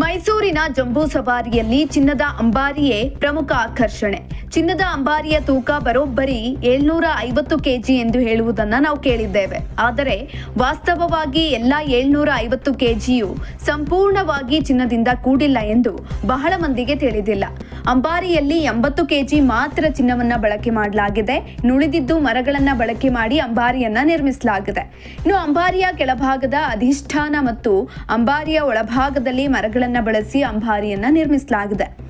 ಮೈಸೂರಿನ ಜಂಬೂ ಸವಾರಿಯಲ್ಲಿ ಚಿನ್ನದ ಅಂಬಾರಿಯೇ ಪ್ರಮುಖ ಆಕರ್ಷಣೆ. ಚಿನ್ನದ ಅಂಬಾರಿಯ ತೂಕ ಬರೋಬ್ಬರಿ ಏಳ್ನೂರ ಐವತ್ತು ಕೆಜಿ ಎಂದು ಹೇಳುವುದನ್ನು ನಾವು ಕೇಳಿದ್ದೇವೆ. ಆದರೆ ವಾಸ್ತವವಾಗಿ ಎಲ್ಲ ಏಳ್ನೂರ ಐವತ್ತು ಕೆಜಿಯು ಸಂಪೂರ್ಣವಾಗಿ ಚಿನ್ನದಿಂದ ಕೂಡಿಲ್ಲ ಎಂದು ಬಹಳ ಮಂದಿಗೆ ತಿಳಿದಿಲ್ಲ. ಅಂಬಾರಿಯಲ್ಲಿ ಎಂಬತ್ತು ಕೆಜಿ ಮಾತ್ರ ಚಿನ್ನವನ್ನ ಬಳಕೆ ಮಾಡಲಾಗಿದೆ. ನುಳಿದಿದ್ದು ಮರಗಳನ್ನ ಬಳಕೆ ಮಾಡಿ ಅಂಬಾರಿಯನ್ನ ನಿರ್ಮಿಸಲಾಗಿದೆ. ಇನ್ನು ಅಂಬಾರಿಯ ಕೆಳಭಾಗದ ಅಧಿಷ್ಠಾನ ಮತ್ತು ಅಂಬಾರಿಯ ಒಳಭಾಗದಲ್ಲಿ ಮರಗಳನ್ನ ಬಳಸಿ ಅಂಬಾರಿಯನ್ನ ನಿರ್ಮಿಸಲಾಗಿದೆ.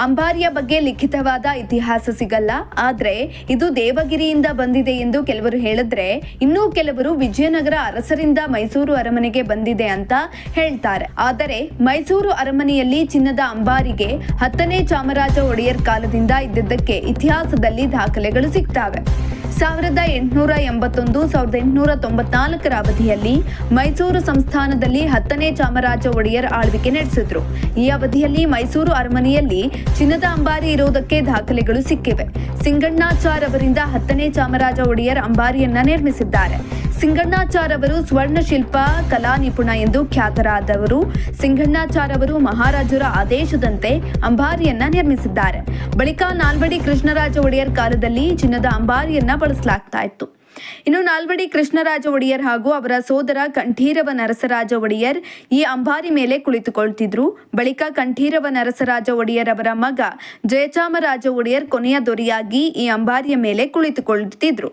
ಅಂಬಾರಿಯ ಬಗ್ಗೆ ಲಿಖಿತವಾದ ಇತಿಹಾಸ ಸಿಗಲ್ಲ. ಆದ್ರೆ ಇದು ದೇವಗಿರಿಯಿಂದ ಬಂದಿದೆ ಎಂದು ಕೆಲವರು ಹೇಳಿದ್ರೆ ಇನ್ನೂ ಕೆಲವರು ವಿಜಯನಗರ ಅರಸರಿಂದ ಮೈಸೂರು ಅರಮನೆಗೆ ಬಂದಿದೆ ಅಂತ ಹೇಳ್ತಾರೆ. ಆದರೆ ಮೈಸೂರು ಅರಮನೆಯಲ್ಲಿ ಚಿನ್ನದ ಅಂಬಾರಿಗೆ ಹತ್ತನೇ ಚಾಮರಾಜ ಒಡೆಯರ್ ಕಾಲದಿಂದ ಇದ್ದಿದ್ದಕ್ಕೆ ಇತಿಹಾಸದಲ್ಲಿ ದಾಖಲೆಗಳು ಸಿಗ್ತವೆ. ಸಾವಿರದ ಎಂಟುನೂರ ಎಂಬತ್ತೊಂದು, ಸಾವಿರದ ಎಂಟುನೂರ ತೊಂಬತ್ನಾಲ್ಕರ ಅವಧಿಯಲ್ಲಿ ಮೈಸೂರು ಸಂಸ್ಥಾನದಲ್ಲಿ ಹತ್ತನೇ ಚಾಮರಾಜ ಒಡೆಯರ್ ಆಳ್ವಿಕೆ ನಡೆಸಿದ್ರು. ಈ ಅವಧಿಯಲ್ಲಿ ಮೈಸೂರು ಅರಮನೆಯಲ್ಲಿ ಚಿನ್ನದ ಅಂಬಾರಿ ಇರುವುದಕ್ಕೆ ದಾಖಲೆಗಳು ಸಿಕ್ಕಿವೆ. ಸಿಂಗಣ್ಣಾಚಾರ್ ಅವರಿಂದ ಹತ್ತನೇ ಚಾಮರಾಜ ಒಡೆಯರ್ ಅಂಬಾರಿಯನ್ನ ನಿರ್ಮಿಸಿದ್ದಾರೆ. ಸಿಂಗಣ್ಣಾಚಾರ್ ಅವರು ಸ್ವರ್ಣಶಿಲ್ಪ, ಕಲಾ ನಿಪುಣ ಎಂದು ಖ್ಯಾತರಾದವರು. ಸಿಂಗಣ್ಣಾಚಾರ್ ಅವರು ಮಹಾರಾಜರ ಆದೇಶದಂತೆ ಅಂಬಾರಿಯನ್ನ ನಿರ್ಮಿಸಿದ್ದಾರೆ. ಬಳಿಕ ನಾಲ್ವಡಿ ಕೃಷ್ಣರಾಜ ಒಡೆಯರ್ ಕಾಲದಲ್ಲಿ ಚಿನ್ನದ ಅಂಬಾರಿಯನ್ನ ಬಳಸಲಾಗ್ತಾ ಇತ್ತು. ಇನ್ನು ನಾಲ್ವಡಿ ಕೃಷ್ಣರಾಜ ಒಡೆಯರ್ ಹಾಗೂ ಅವರ ಸೋದರ ಕಂಠೀರವ ನರಸರಾಜ ಒಡೆಯರ್ ಈ ಅಂಬಾರಿ ಮೇಲೆ ಕುಳಿತುಕೊಳ್ತಿದ್ರು. ಬಳಿಕ ಕಂಠೀರವ ನರಸರಾಜ ಒಡೆಯರ್ ಅವರ ಮಗ ಜಯಚಾಮರಾಜ ಒಡೆಯರ್ ಕೊನೆಯ ದೊರೆಯಾಗಿ ಈ ಅಂಬಾರಿಯ ಮೇಲೆ ಕುಳಿತುಕೊಳ್ತಿದ್ರು.